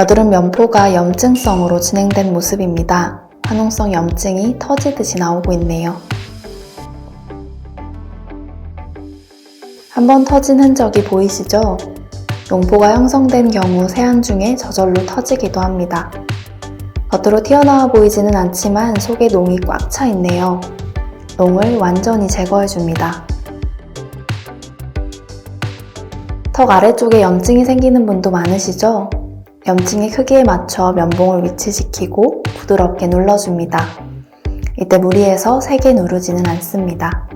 여드름 면포가 염증성으로 진행된 모습입니다. 화농성 염증이 터지듯이 나오고 있네요. 한번 터진 흔적이 보이시죠? 용포가 형성된 경우 세안 중에 저절로 터지기도 합니다. 겉으로 튀어나와 보이지는 않지만 속에 농이 꽉 차 있네요. 농을 완전히 제거해줍니다. 턱 아래쪽에 염증이 생기는 분도 많으시죠? 염증의 크기에 맞춰 면봉을 위치시키고 부드럽게 눌러줍니다. 이때 무리해서 세게 누르지는 않습니다.